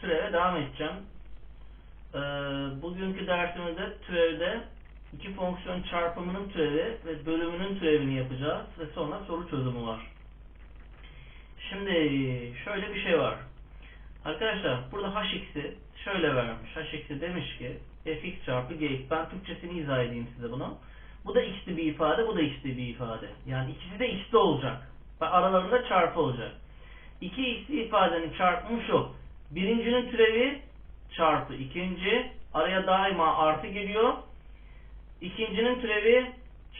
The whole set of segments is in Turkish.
türeve devam edeceğim. Ee, bugünkü dersimizde türevde iki fonksiyon çarpımının türevi ve bölümünün türevini yapacağız ve sonra soru çözümü var. Şimdi şöyle bir şey var. Arkadaşlar burada hx'i şöyle vermiş. hx'i demiş ki fx çarpı gx. Ben Türkçesini izah edeyim size bunu. Bu da x'li bir ifade, bu da x'li bir ifade. Yani ikisi de x'li olacak. Ve aralarında çarpı olacak. İki x'li ifadenin çarpımı şu. Birincinin türevi çarpı ikinci. Araya daima artı geliyor. İkincinin türevi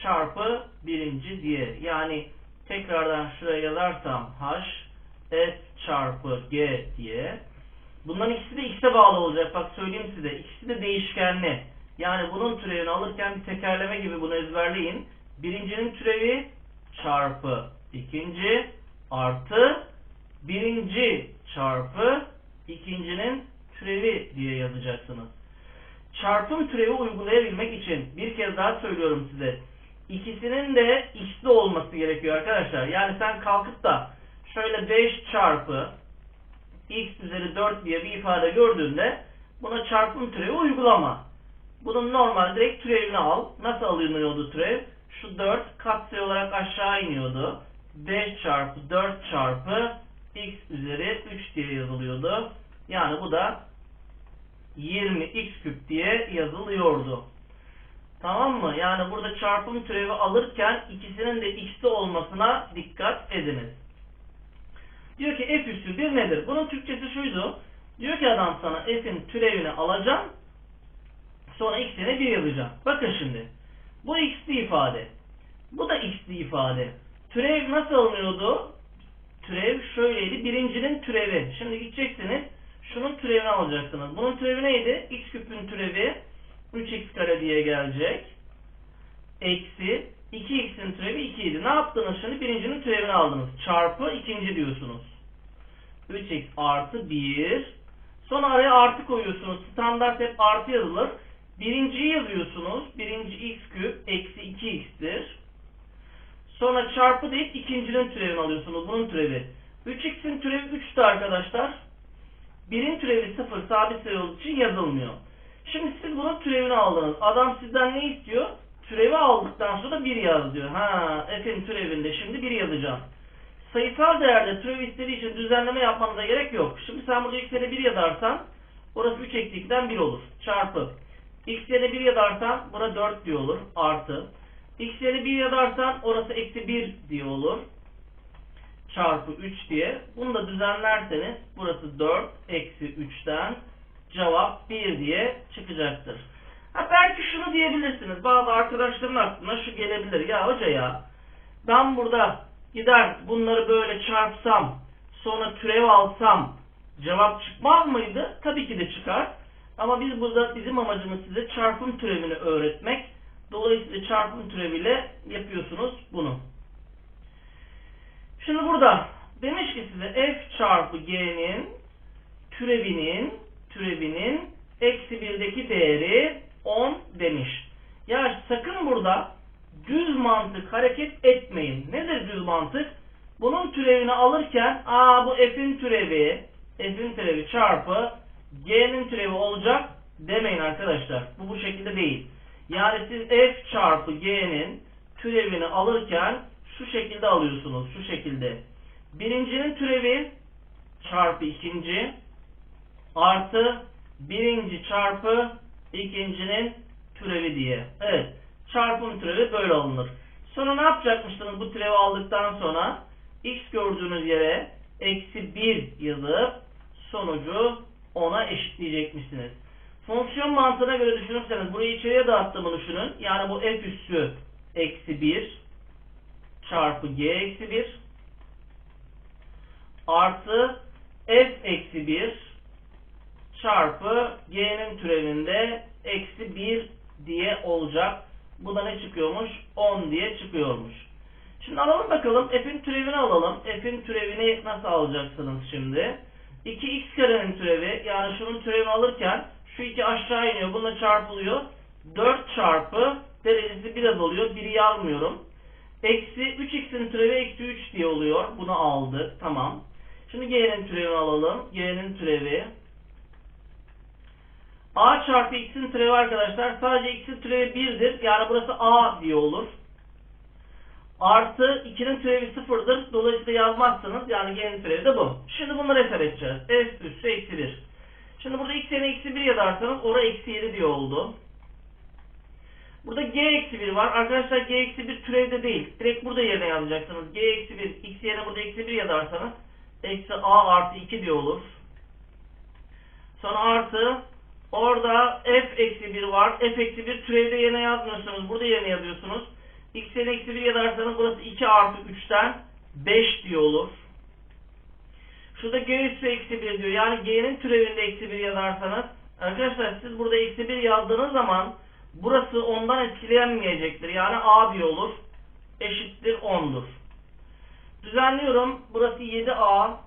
çarpı birinci diye. Yani tekrardan şuraya yazarsam h f çarpı g diye. Bunların ikisi de x'e bağlı olacak. Bak söyleyeyim size. İkisi de değişkenli. Yani bunun türevini alırken bir tekerleme gibi bunu ezberleyin. Birincinin türevi çarpı ikinci artı birinci çarpı ikincinin türevi diye yazacaksınız. Çarpım türevi uygulayabilmek için bir kez daha söylüyorum size. İkisinin de x'li olması gerekiyor arkadaşlar. Yani sen kalkıp da şöyle 5 çarpı x üzeri 4 diye bir ifade gördüğünde buna çarpım türevi uygulama. Bunun normal direkt türevini al. Nasıl alınıyordu türev? Şu 4 katsayı olarak aşağı iniyordu. 5 çarpı 4 çarpı x üzeri 3 diye yazılıyordu. Yani bu da 20x küp diye yazılıyordu. Tamam mı? Yani burada çarpım türevi alırken ikisinin de x'te olmasına dikkat ediniz. Diyor ki f üssü 1 nedir? Bunun Türkçesi şuydu. Diyor ki adam sana f'in türevini alacağım. Sonra x'ine 1 yazacağım. Bakın şimdi. Bu x'li ifade. Bu da x'li ifade. Türev nasıl alınıyordu? Türev şöyleydi. Birincinin türevi. Şimdi gideceksiniz. Şunun türevini alacaksınız. Bunun türevi neydi? x küpün türevi 3x kare diye gelecek. Eksi 2x'in türevi 2 idi. Ne yaptınız şimdi? Birincinin türevini aldınız. Çarpı ikinci diyorsunuz. 3x artı 1. Sonra araya artı koyuyorsunuz. Standart hep artı yazılır. Birinciyi yazıyorsunuz. Birinci x küp eksi 2x'tir. Sonra çarpı deyip ikincinin türevini alıyorsunuz. Bunun türevi. 3x'in türevi 3'tü arkadaşlar. Birin türevi 0 sabit sayı olduğu için yazılmıyor. Şimdi siz bunun türevini aldınız. Adam sizden ne istiyor? Türevi aldıktan sonra 1 yaz diyor. Ha, f'in türevinde şimdi 1 yazacağım. Sayısal değerde türev istediği için düzenleme yapmanıza gerek yok. Şimdi sen burada x yerine 1 yazarsan orası 3 eksi 2'den 1 olur. Çarpı. x yerine 1 yazarsan bura 4 diye olur. Artı. x yerine 1 yazarsan orası eksi 1 diye olur. Çarpı 3 diye. Bunu da düzenlerseniz burası 4 eksi 3'ten cevap 1 diye çıkacaktır. Ha belki şunu diyebilirsiniz. Bazı arkadaşların aklına şu gelebilir. Ya hoca ya ben burada gider bunları böyle çarpsam sonra türev alsam cevap çıkmaz mıydı? Tabii ki de çıkar. Ama biz burada bizim amacımız size çarpım türevini öğretmek. Dolayısıyla çarpım türeviyle yapıyorsunuz bunu. Şimdi burada demiş ki size f çarpı g'nin türevinin türevinin eksi 1'deki değeri 10 demiş. Ya sakın burada düz mantık hareket etmeyin. Nedir düz mantık? Bunun türevini alırken aa bu f'in türevi f'in türevi çarpı g'nin türevi olacak demeyin arkadaşlar. Bu bu şekilde değil. Yani siz f çarpı g'nin türevini alırken şu şekilde alıyorsunuz. Şu şekilde. Birincinin türevi çarpı ikinci artı birinci çarpı ikincinin türevi diye. Evet. Çarpım türevi böyle alınır. Sonra ne yapacakmışsınız bu türevi aldıktan sonra? x gördüğünüz yere eksi 1 yazıp sonucu 10'a eşitleyecekmişsiniz. Fonksiyon mantığına göre düşünürseniz burayı içeriye dağıttığımı düşünün. Yani bu f üssü eksi 1 çarpı g eksi 1 artı f eksi 1 çarpı g'nin türevinde eksi 1 diye olacak. Bu da ne çıkıyormuş? 10 diye çıkıyormuş. Şimdi alalım bakalım. F'in türevini alalım. F'in türevini nasıl alacaksınız şimdi? 2x karenin türevi yani şunun türevini alırken şu 2 aşağı iniyor. Bununla çarpılıyor. 4 çarpı derecesi biraz oluyor. 1'i almıyorum. Eksi 3x'in türevi eksi 3 diye oluyor. Bunu aldık. Tamam. Şimdi g'nin türevini alalım. G'nin türevi a çarpı x'in türevi arkadaşlar sadece x'in türevi 1'dir. Yani burası a diye olur. Artı 2'nin türevi 0'dır. Dolayısıyla yazmazsınız. Yani g'nin türevi de bu. Şimdi bunları hesap edeceğiz. f üssü eksi 1. Şimdi burada x yerine eksi 1 yazarsanız oraya eksi 7 diye oldu. Burada g eksi 1 var. Arkadaşlar g eksi 1 türevde değil. Direkt burada yerine yazacaksınız. g eksi 1 x yerine burada eksi 1 yazarsanız eksi a artı 2 diye olur. Sonra artı orada f eksi 1 var. f eksi 1 türevde yerine yazmıyorsunuz. Burada yerine yazıyorsunuz. x yerine eksi 1 yazarsanız burası 2 artı 3'ten 5 diye olur. Şurada g üssü eksi 1 diyor. Yani g'nin türevinde eksi 1 yazarsanız arkadaşlar siz burada eksi 1 yazdığınız zaman burası ondan etkilenmeyecektir. Yani a diye olur. Eşittir 10'dur. Düzenliyorum. Burası 7a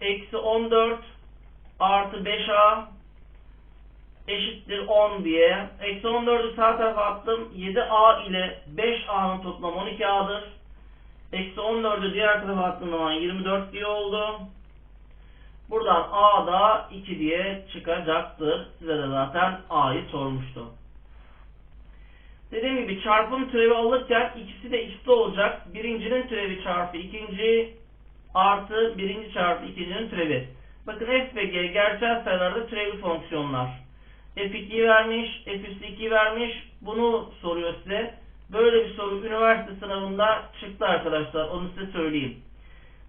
eksi 14 artı 5a eşittir 10 diye. Eksi 14'ü sağ tarafa attım. 7a ile 5a'nın toplamı 12a'dır. Eksi 14'ü diğer tarafa attığım zaman 24 diye oldu. Buradan a da 2 diye çıkacaktır. Size de zaten a'yı sormuştu. Dediğim gibi çarpım türevi alırken ikisi de x'te olacak. Birincinin türevi çarpı ikinci artı birinci çarpı ikincinin türevi. Bakın f ve g gerçel sayılarda türevli fonksiyonlar. f2 vermiş, f üstü 2 vermiş. Bunu soruyor size. Böyle bir soru üniversite sınavında çıktı arkadaşlar. Onu size söyleyeyim.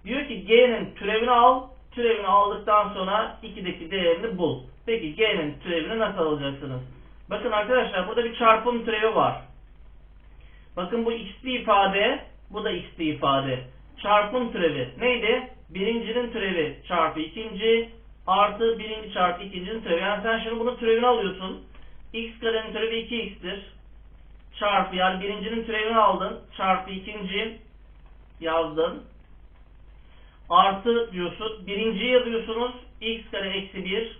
Diyor ki g'nin türevini al. Türevini aldıktan sonra 2'deki değerini bul. Peki g'nin türevini nasıl alacaksınız? Bakın arkadaşlar burada bir çarpım türevi var. Bakın bu x'li ifade, bu da x'li ifade. Çarpım türevi neydi? Birincinin türevi çarpı ikinci artı birinci çarpı ikincinin türevi. Yani sen şimdi bunun türevini alıyorsun. x karenin türevi 2x'tir. Çarpı yani birincinin türevini aldın. Çarpı ikinci yazdın. Artı diyorsun. Birinciyi yazıyorsunuz. x kare eksi 1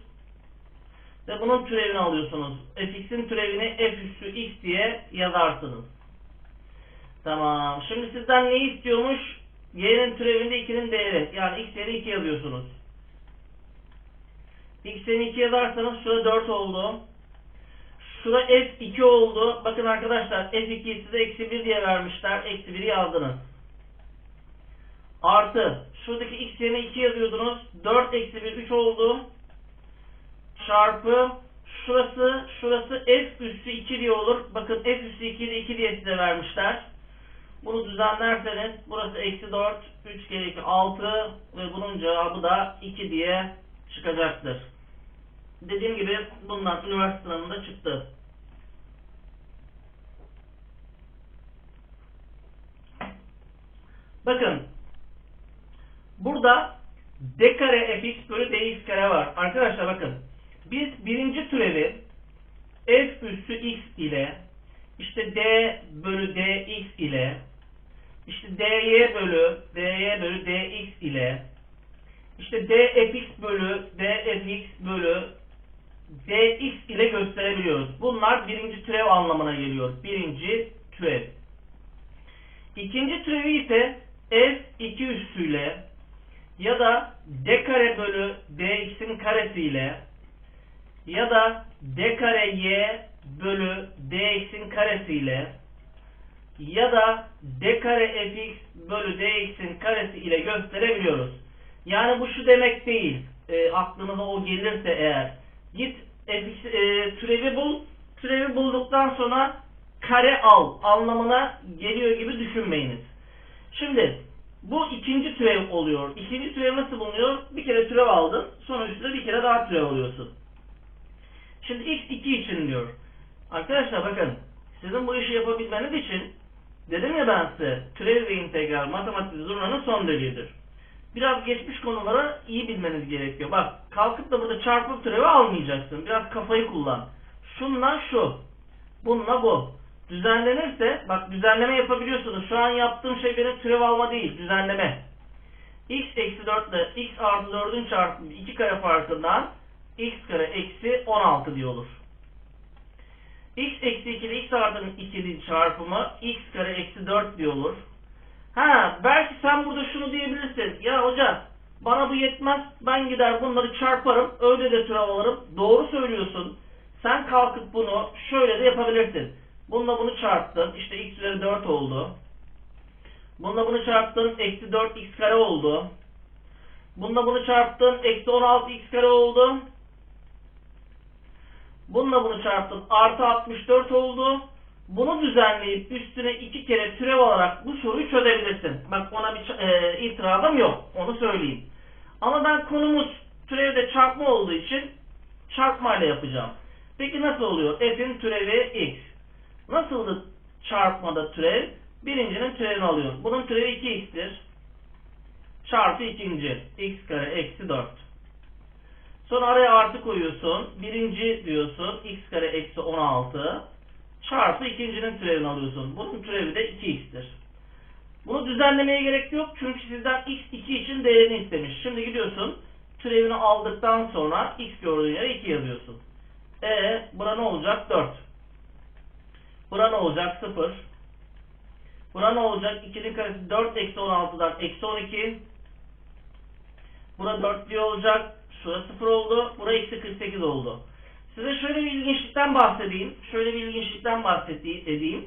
ve bunun türevini alıyorsunuz. fx'in türevini f üssü x diye yazarsınız. Tamam. Şimdi sizden ne istiyormuş? y'nin türevinde 2'nin değeri. Yani x yerine 2 yazıyorsunuz. x yerine 2 yazarsanız şurada 4 oldu. Şura f2 oldu. Bakın arkadaşlar f2'yi size eksi 1 diye vermişler. Eksi 1'i yazdınız. Artı. Şuradaki x yerine 2 yazıyordunuz. 4 eksi 1 3 oldu çarpı şurası şurası f üssü 2 diye olur. Bakın f üssü 2 de 2 diye size vermişler. Bunu düzenlerseniz burası eksi 4 3 kere 2 6 ve bunun cevabı da 2 diye çıkacaktır. Dediğim gibi bundan üniversite sınavında çıktı. Bakın burada d kare fx bölü dx kare var. Arkadaşlar bakın biz birinci türevi f üssü x ile işte d bölü dx ile işte dy bölü dy bölü dx ile işte dfx bölü dfx bölü dx ile gösterebiliyoruz. Bunlar birinci türev anlamına geliyor. Birinci türev. İkinci türevi ise f 2 üssüyle ya da d kare bölü dx'in karesi ile ya da d kare y bölü dx'in karesiyle ya da d kare fx bölü dx'in karesi ile gösterebiliyoruz. Yani bu şu demek değil. E, aklınıza o gelirse eğer. Git fx, e, türevi bul. Türevi bulduktan sonra kare al anlamına geliyor gibi düşünmeyiniz. Şimdi bu ikinci türev oluyor. İkinci türev nasıl bulunuyor? Bir kere türev aldın. Sonra bir kere daha türev alıyorsun. Şimdi x 2 için diyor. Arkadaşlar bakın sizin bu işi yapabilmeniz için dedim ya ben size türev ve integral matematik zurnanın son deliğidir. Biraz geçmiş konuları iyi bilmeniz gerekiyor. Bak kalkıp da burada çarpıp türevi almayacaksın. Biraz kafayı kullan. Şunla şu. Bununla bu. Düzenlenirse bak düzenleme yapabiliyorsunuz. Şu an yaptığım şey benim türev alma değil. Düzenleme. x eksi 4 ile x artı 4'ün çarpımı 2 kare farkından x kare eksi 16 diye olur. x eksi 2 ile x artı 2'nin çarpımı x kare eksi 4 diye olur. Ha belki sen burada şunu diyebilirsin. Ya hocam Bana bu yetmez. Ben gider bunları çarparım. Öyle de türev alırım. Doğru söylüyorsun. Sen kalkıp bunu şöyle de yapabilirsin. Bununla bunu çarptın. İşte x üzeri 4 oldu. Bununla bunu çarptın. Eksi 4x kare oldu. Bununla bunu çarptın. Eksi 16x kare oldu. Bununla bunu çarptın. Artı 64 oldu. Bunu düzenleyip üstüne iki kere türev alarak bu soruyu çözebilirsin. Bak ona bir e, itirazım yok. Onu söyleyeyim. Ama ben konumuz türevde çarpma olduğu için çarpmayla yapacağım. Peki nasıl oluyor? F'in türevi x. Nasıldı çarpmada türev? Birincinin türevini alıyorum. Bunun türevi 2x'tir. Çarpı ikinci. x kare eksi 4. Sonra araya artı koyuyorsun. Birinci diyorsun. x kare eksi 16. Çarpı ikincinin türevini alıyorsun. Bunun türevi de 2x'tir. Bunu düzenlemeye gerek yok. Çünkü sizden x2 için değerini istemiş. Şimdi gidiyorsun. Türevini aldıktan sonra x gördüğün yere 2 yazıyorsun. E bura ne olacak? 4. Bura ne olacak? 0. Bura ne olacak? 2'nin karesi 4 eksi 16'dan eksi 12. Bura 4 diye olacak. Şura 0 oldu. Bura eksi 48 oldu. Size şöyle bir ilginçlikten bahsedeyim. Şöyle bir ilginçlikten bahsedeyim.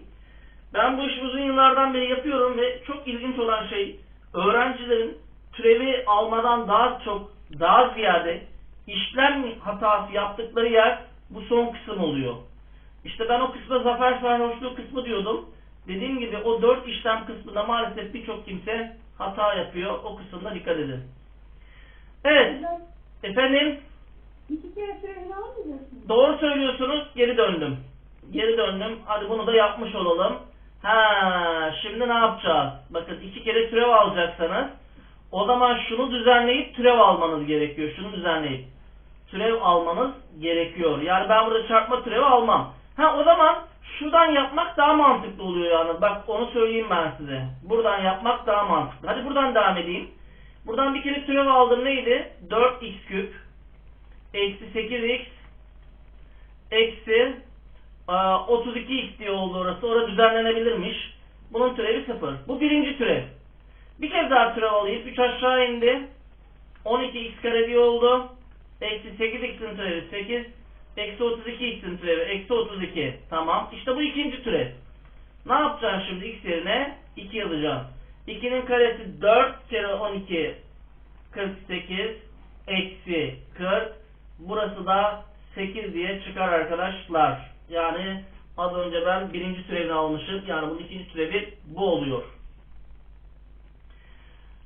Ben bu işi uzun yıllardan beri yapıyorum ve çok ilginç olan şey öğrencilerin türevi almadan daha çok, daha ziyade işlem hatası yaptıkları yer bu son kısım oluyor. İşte ben o kısma zafer sarhoşluğu kısmı diyordum. Dediğim gibi o dört işlem kısmında maalesef birçok kimse hata yapıyor. O kısımda dikkat edin. Evet. Efendim İki kere türevini almayacaksın. doğru söylüyorsunuz. Geri döndüm. Geri döndüm. Hadi bunu da yapmış olalım. Ha, şimdi ne yapacağız? Bakın iki kere türev alacaksanız o zaman şunu düzenleyip türev almanız gerekiyor. Şunu düzenleyip türev almanız gerekiyor. Yani ben burada çarpma türevi almam. Ha o zaman şuradan yapmak daha mantıklı oluyor yani. Bak onu söyleyeyim ben size. Buradan yapmak daha mantıklı. Hadi buradan devam edeyim. Buradan bir kere türev aldım neydi? 4x küp eksi 8x eksi e, 32x diye oldu orası. Orada düzenlenebilirmiş. Bunun türevi 0. Bu birinci türev. Bir kez daha türev alayım. 3 aşağı indi. 12x kare diye oldu. Eksi 8x'in türevi 8. Eksi 32x'in türevi eksi 32. Tamam. İşte bu ikinci türev. Ne yapacaksın şimdi x yerine? 2 yazacaksın. 2'nin karesi 4 kere 12 48 eksi 40 burası da 8 diye çıkar arkadaşlar. Yani az önce ben birinci türevini almışım. Yani bunun ikinci türevi bu oluyor.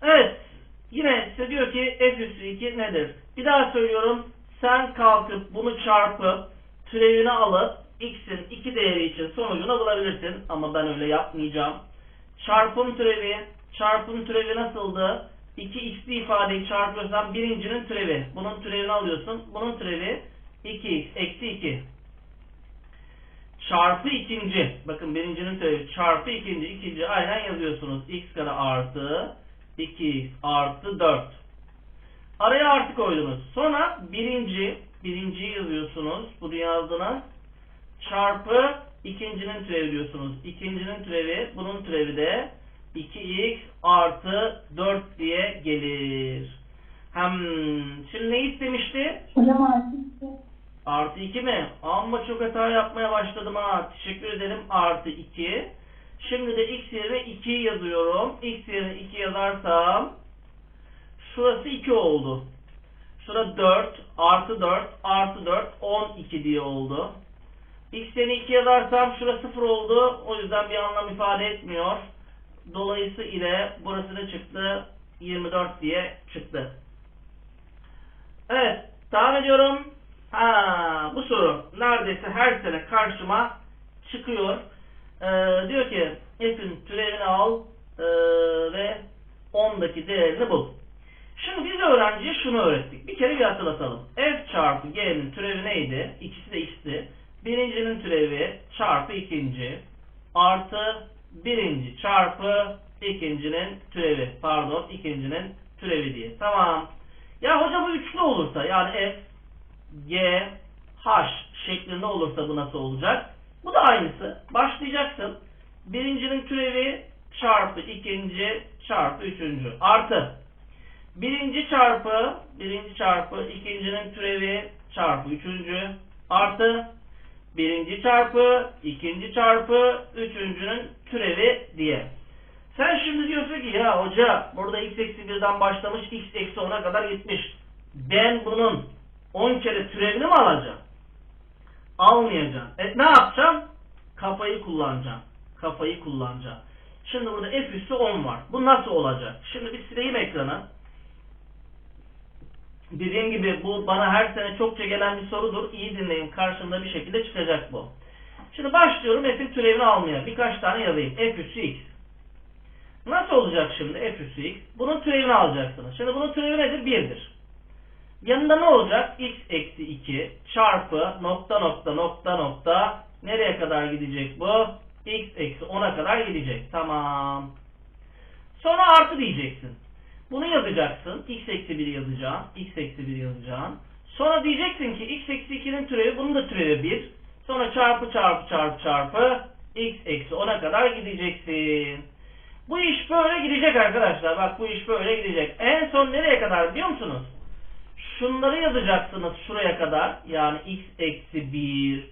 Evet. Yine size diyor ki f üstü 2 nedir? Bir daha söylüyorum. Sen kalkıp bunu çarpıp türevini alıp x'in 2 değeri için sonucunu bulabilirsin. Ama ben öyle yapmayacağım. Çarpım türevi, çarpım türevi nasıldı? 2x'li ifadeyi çarpıyorsan birincinin türevi. Bunun türevini alıyorsun. Bunun türevi 2x eksi 2. Çarpı ikinci. Bakın birincinin türevi çarpı ikinci. ikinci aynen yazıyorsunuz. x kare artı 2x artı 4. Araya artı koydunuz. Sonra birinci. Birinciyi yazıyorsunuz. Bunu yazdınız. Çarpı ikincinin türevi diyorsunuz. İkincinin türevi. Bunun türevi de 2x artı 4 diye gelir. Hem şimdi ne istemişti? Hocam artık işte. Artı 2 mi? Amma çok hata yapmaya başladım ha. Teşekkür ederim. Artı 2. Şimdi de x yerine 2 yazıyorum. x yerine 2 yazarsam şurası 2 oldu. Şurada 4 artı 4 artı 4 12 diye oldu. X yerine 2 yazarsam şurası 0 oldu. O yüzden bir anlam ifade etmiyor. Dolayısıyla burası ne çıktı? 24 diye çıktı. Evet. Devam ediyorum. Ha, bu soru neredeyse her sene karşıma çıkıyor. Ee, diyor ki f'in türevini al ee, ve 10'daki değerini bul. Şimdi biz öğrenciye şunu öğrettik. Bir kere bir hatırlatalım. f çarpı g'nin türevi neydi? İkisi de x'ti. Birincinin türevi çarpı ikinci artı birinci çarpı ikincinin türevi. Pardon ikincinin türevi diye. Tamam. Ya hoca bu üçlü olursa yani f G, H şeklinde olursa bu nasıl olacak? Bu da aynısı. Başlayacaksın. Birincinin türevi çarpı ikinci çarpı üçüncü. Artı. birinci çarpı birinci çarpı ikincinin türevi çarpı üçüncü artı birinci çarpı ikinci çarpı üçüncünün türevi diye. Sen şimdi diyorsun ki ya hoca burada x eksi 1'den başlamış x eksi 10'a kadar gitmiş. Ben bunun 10 kere türevini mi alacağım? Almayacağım. E ne yapacağım? Kafayı kullanacağım. Kafayı kullanacağım. Şimdi burada f üssü 10 var. Bu nasıl olacak? Şimdi bir sileyim ekranı. Dediğim gibi bu bana her sene çokça gelen bir sorudur. İyi dinleyin. Karşımda bir şekilde çıkacak bu. Şimdi başlıyorum f'in türevini almaya. Birkaç tane yazayım. f üssü x. Nasıl olacak şimdi f üssü x? Bunun türevini alacaksınız. Şimdi bunun türevi nedir? 1'dir. Yanında ne olacak? x eksi 2 çarpı nokta nokta nokta nokta nereye kadar gidecek bu? x eksi 10'a kadar gidecek. Tamam. Sonra artı diyeceksin. Bunu yazacaksın. x eksi 1 yazacağım. x eksi 1 yazacağım. Sonra diyeceksin ki x eksi 2'nin türevi bunun da türevi 1. Sonra çarpı çarpı çarpı çarpı x eksi 10'a kadar gideceksin. Bu iş böyle gidecek arkadaşlar. Bak bu iş böyle gidecek. En son nereye kadar biliyor musunuz? Şunları yazacaksınız şuraya kadar. Yani x eksi 1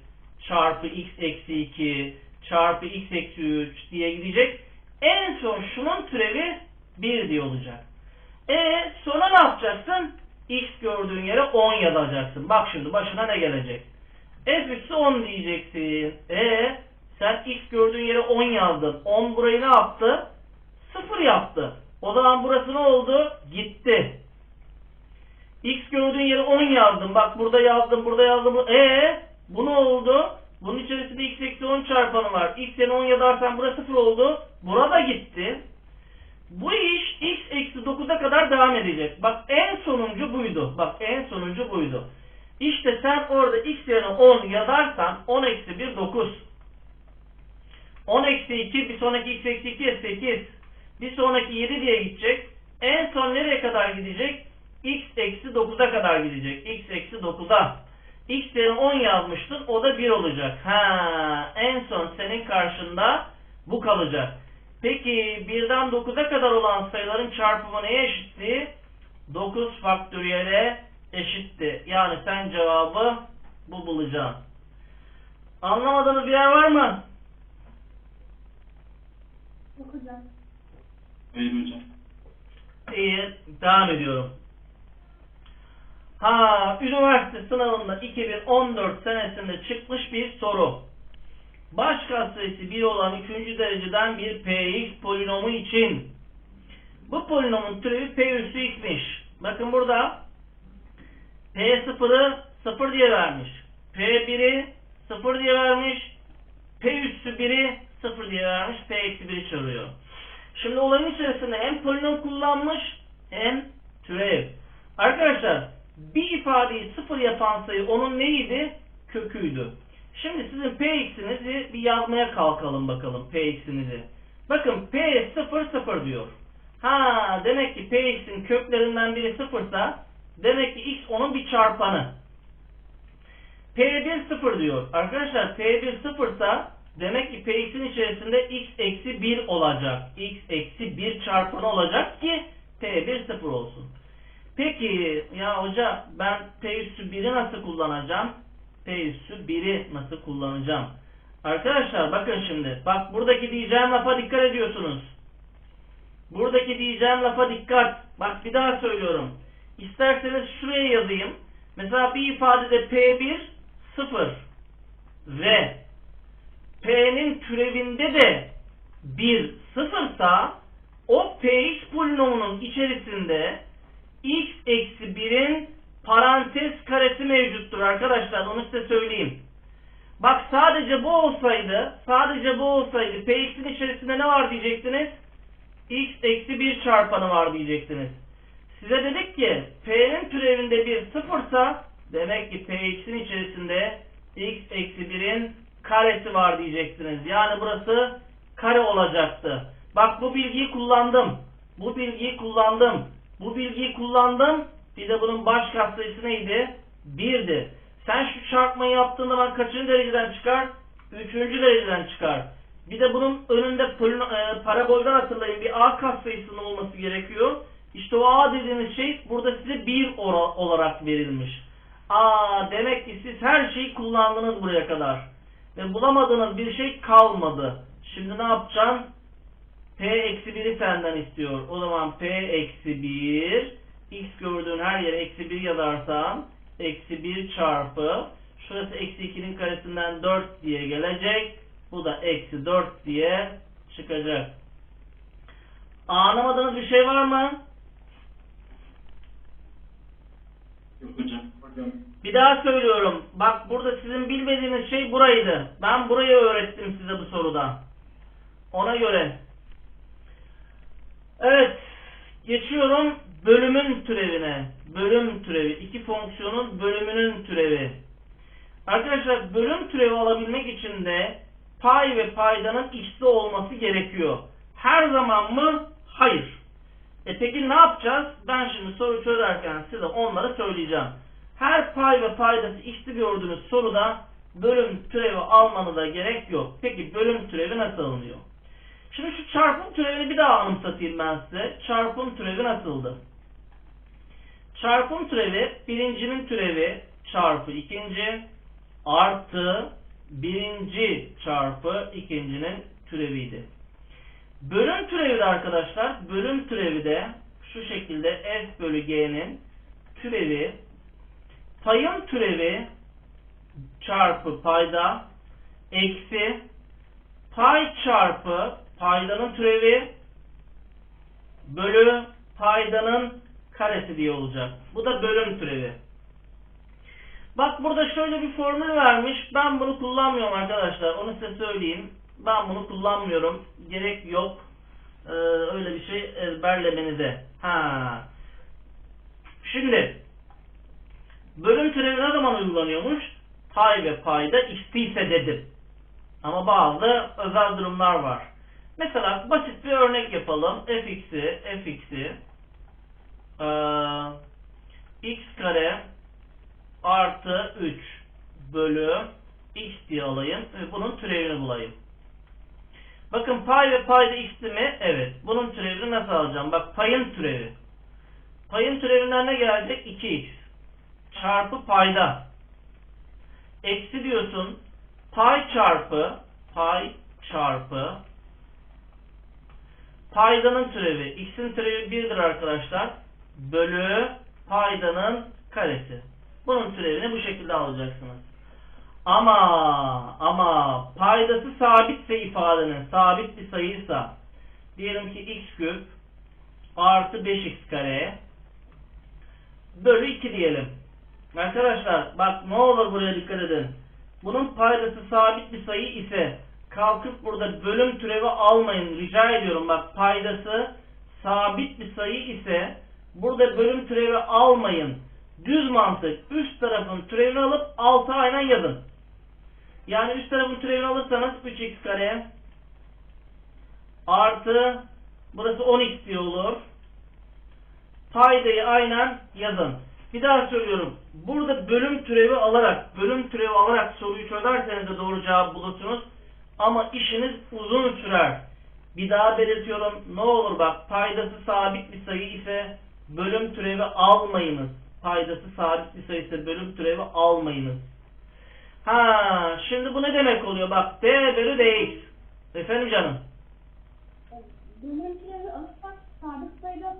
çarpı x eksi 2 çarpı x eksi 3 diye gidecek. En son şunun türevi 1 diye olacak. E sonra ne yapacaksın? X gördüğün yere 10 yazacaksın. Bak şimdi başına ne gelecek? F üssü 10 diyeceksin. E sen X gördüğün yere 10 yazdın. 10 burayı ne yaptı? 0 yaptı. O zaman burası ne oldu? Gitti. X gördüğün yere 10 yazdım. Bak burada yazdım, burada yazdım. E bu ne oldu? Bunun içerisinde x eksi 10 çarpanı var. X yerine 10 yazarsan burası 0 oldu. Burada gitti. Bu iş x eksi 9'a kadar devam edecek. Bak en sonuncu buydu. Bak en sonuncu buydu. İşte sen orada x yerine 10 yazarsan 10 eksi 1 9. 10 eksi 2 bir sonraki x eksi 2 8. Bir sonraki 7 diye gidecek. En son nereye kadar gidecek? x eksi 9'a kadar gidecek. x eksi 9'a. x yerine 10 yazmıştın. O da 1 olacak. Ha, en son senin karşında bu kalacak. Peki 1'den 9'a kadar olan sayıların çarpımı neye eşitti? 9 faktöriyele eşitti. Yani sen cevabı bu bulacaksın. Anlamadığınız bir yer var mı? Yok hocam. Hocam. İyi, devam ediyorum. Ha, üniversite sınavında 2014 senesinde çıkmış bir soru. Baş katsayısı 1 olan 3. dereceden bir px polinomu için bu polinomun türevi p üssü x'miş. Bakın burada p0'ı 0 diye vermiş. p1'i 0 diye vermiş. p üssü 1'i 0 diye vermiş. p eksi 1'i çağırıyor. Şimdi olayın içerisinde hem polinom kullanmış hem türev. Arkadaşlar bir ifadeyi sıfır yapan sayı onun neydi? Köküydü. Şimdi sizin px'inizi bir yazmaya kalkalım bakalım px'inizi. Bakın p 0 0 diyor. Ha demek ki px'in köklerinden biri sıfırsa demek ki x onun bir çarpanı. P1 0 diyor. Arkadaşlar P1 0 demek ki Px'in içerisinde x eksi 1 olacak. x eksi 1 çarpanı olacak ki P1 0 olsun. Peki ya hoca ben P üssü 1'i nasıl kullanacağım? P üssü 1'i nasıl kullanacağım? Arkadaşlar bakın şimdi. Bak buradaki diyeceğim lafa dikkat ediyorsunuz. Buradaki diyeceğim lafa dikkat. Bak bir daha söylüyorum. İsterseniz şuraya yazayım. Mesela bir ifadede P1 0 ve P'nin türevinde de 1 sıfırsa o Px polinomunun içerisinde x eksi 1'in parantez karesi mevcuttur arkadaşlar. Onu size söyleyeyim. Bak sadece bu olsaydı, sadece bu olsaydı Px'in içerisinde ne var diyecektiniz? x eksi 1 çarpanı var diyecektiniz. Size dedik ki P'nin türevinde bir sıfırsa demek ki Px'in içerisinde x eksi 1'in karesi var diyeceksiniz. Yani burası kare olacaktı. Bak bu bilgiyi kullandım. Bu bilgiyi kullandım. Bu bilgiyi kullandım. Bir de bunun baş katsayısı neydi? 1'di. Sen şu çarpmayı yaptığında bak kaçıncı dereceden çıkar? Üçüncü dereceden çıkar. Bir de bunun önünde e, parabolden hatırlayın bir A katsayısının olması gerekiyor. İşte o A dediğiniz şey burada size 1 ora- olarak verilmiş. Aa demek ki siz her şeyi kullandınız buraya kadar. Ve bulamadığınız bir şey kalmadı. Şimdi ne yapacaksın? P eksi 1'i senden istiyor. O zaman P eksi 1 X gördüğün her yere eksi 1 yazarsan eksi 1 çarpı şurası eksi 2'nin karesinden 4 diye gelecek. Bu da eksi 4 diye çıkacak. Anlamadığınız bir şey var mı? Yok hocam. Bir daha söylüyorum. Bak burada sizin bilmediğiniz şey buraydı. Ben burayı öğrettim size bu soruda. Ona göre. Evet. Geçiyorum bölümün türevine. Bölüm türevi. İki fonksiyonun bölümünün türevi. Arkadaşlar bölüm türevi alabilmek için de pay ve paydanın içli olması gerekiyor. Her zaman mı? Hayır. E peki ne yapacağız? Ben şimdi soru çözerken size onları söyleyeceğim. Her pay ve paydası içli gördüğünüz soruda bölüm türevi almanıza gerek yok. Peki bölüm türevi nasıl alınıyor? Şimdi şu çarpım türevini bir daha anımsatayım ben size. Çarpım türevi nasıldı? Çarpım türevi birincinin türevi çarpı ikinci artı birinci çarpı ikincinin türeviydi. Bölüm türevi de arkadaşlar, bölüm türevi de şu şekilde f bölü g'nin türevi payın türevi çarpı payda eksi pay çarpı paydanın türevi bölü paydanın karesi diye olacak. Bu da bölüm türevi. Bak burada şöyle bir formül vermiş. Ben bunu kullanmıyorum arkadaşlar. Onu size söyleyeyim. Ben bunu kullanmıyorum. Gerek yok. Ee, öyle bir şey ezberlemenize. Ha. Şimdi bölüm türevi ne zaman uygulanıyormuş? Pay ve payda istiyse dedim. Ama bazı özel durumlar var. Mesela basit bir örnek yapalım. fx'i fx'i eee, x kare artı 3 bölü x diye alayım ve bunun türevini bulayım. Bakın pay ve payda x'ti mi? Evet. Bunun türevini nasıl alacağım? Bak payın türevi. Payın türevinden ne gelecek? 2x çarpı payda. Eksi diyorsun. Pay çarpı pay çarpı paydanın türevi. X'in türevi 1'dir arkadaşlar. Bölü paydanın karesi. Bunun türevini bu şekilde alacaksınız. Ama ama paydası sabitse ifadenin sabit bir sayıysa diyelim ki x küp artı 5x kare bölü 2 diyelim. Arkadaşlar bak ne olur buraya dikkat edin. Bunun paydası sabit bir sayı ise kalkıp burada bölüm türevi almayın. Rica ediyorum bak paydası sabit bir sayı ise burada bölüm türevi almayın. Düz mantık üst tarafın türevini alıp alta aynen yazın. Yani üst tarafın türevini alırsanız 3x kare artı burası 10x diye olur. Paydayı aynen yazın. Bir daha söylüyorum. Burada bölüm türevi alarak, bölüm türevi alarak soruyu çözerseniz de doğru cevabı bulursunuz. Ama işiniz uzun sürer. Bir daha belirtiyorum. Ne olur bak paydası sabit bir sayı ise bölüm türevi almayınız. Paydası sabit bir sayı ise bölüm türevi almayınız. Ha, şimdi bu ne demek oluyor? Bak d bölü dx. Efendim canım. Bölüm türevi alırsak sabit sayıda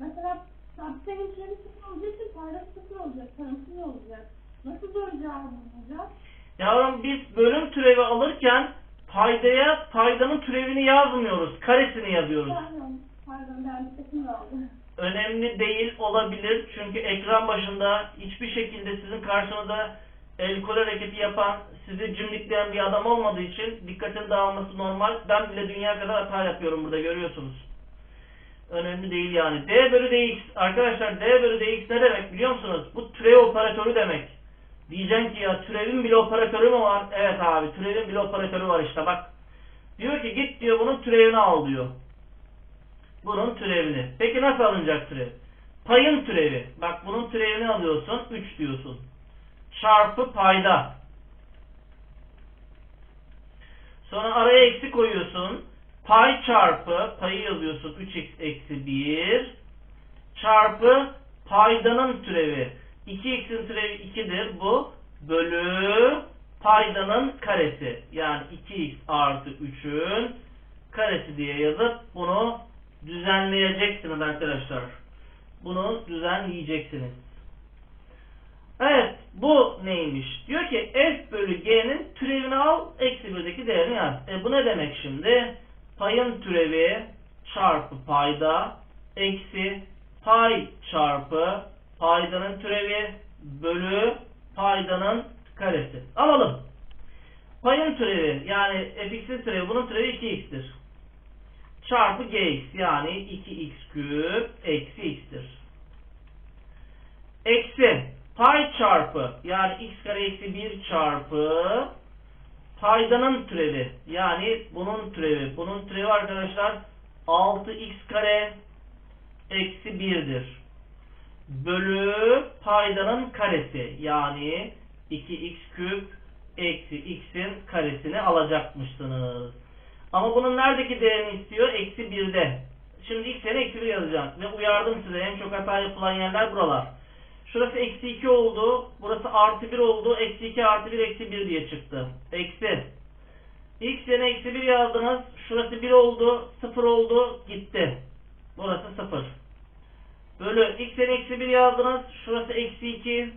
mesela sabit sayının türevi sıfır olacağı için payda sıfır olacak. Tanımsız olacak. Nasıl doğru cevabı bulacağız? Yavrum biz bölüm türevi alırken paydaya paydanın türevini yazmıyoruz. Karesini yazıyoruz. Pardon. Pardon ben bir sesim oldu. Önemli değil olabilir. Çünkü ekran başında hiçbir şekilde sizin karşınıza el kol hareketi yapan, sizi cimrikleyen bir adam olmadığı için dikkatin dağılması normal. Ben bile dünya kadar hata yapıyorum burada görüyorsunuz. Önemli değil yani. D bölü dx. Arkadaşlar D bölü dx ne demek biliyor musunuz? Bu türev operatörü demek. Diyeceksin ki ya türevin bile operatörü mü var? Evet abi türevin bile operatörü var işte bak. Diyor ki git diyor bunun türevini al diyor bunun türevini. Peki nasıl alınacak türev? Payın türevi. Bak bunun türevini alıyorsun. 3 diyorsun. Çarpı payda. Sonra araya eksi koyuyorsun. Pay çarpı payı yazıyorsun. 3x eksi 1 çarpı paydanın türevi. 2x'in türevi 2'dir. Bu bölü paydanın karesi. Yani 2x artı 3'ün karesi diye yazıp bunu düzenleyeceksiniz arkadaşlar. Bunu düzenleyeceksiniz. Evet bu neymiş? Diyor ki f bölü g'nin türevini al eksi 1'deki değerini yaz. E bu ne demek şimdi? Payın türevi çarpı payda eksi pay çarpı paydanın türevi bölü paydanın karesi. Alalım. Payın türevi yani fx'in türevi bunun türevi 2x'tir. Çarpı gx yani 2x küp eksi x'tir. Eksi pay çarpı yani x kare eksi 1 çarpı paydanın türevi yani bunun türevi. Bunun türevi arkadaşlar 6x kare eksi 1'dir. Bölü paydanın karesi yani 2x küp eksi x'in karesini alacakmışsınız. Ama bunun neredeki değerini istiyor? Eksi 1'de. Şimdi yerine eksi 1 yazacağım. Ve uyardım size en çok hata yapılan yerler buralar. Şurası eksi 2 oldu. Burası artı 1 oldu. Eksi 2 artı 1 eksi 1 diye çıktı. Eksi. X yerine eksi 1 yazdınız. Şurası 1 oldu. 0 oldu. Gitti. Burası 0. Bölü x yerine eksi 1 yazdınız. Şurası eksi 2.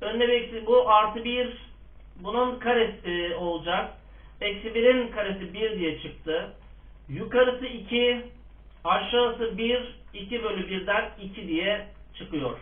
Önüne bir eksi. Bu artı 1. Bunun karesi e, olacak. Eksi 1'in karesi 1 diye çıktı. Yukarısı 2. Aşağısı 1. 2 bölü 1'den 2 diye çıkıyor.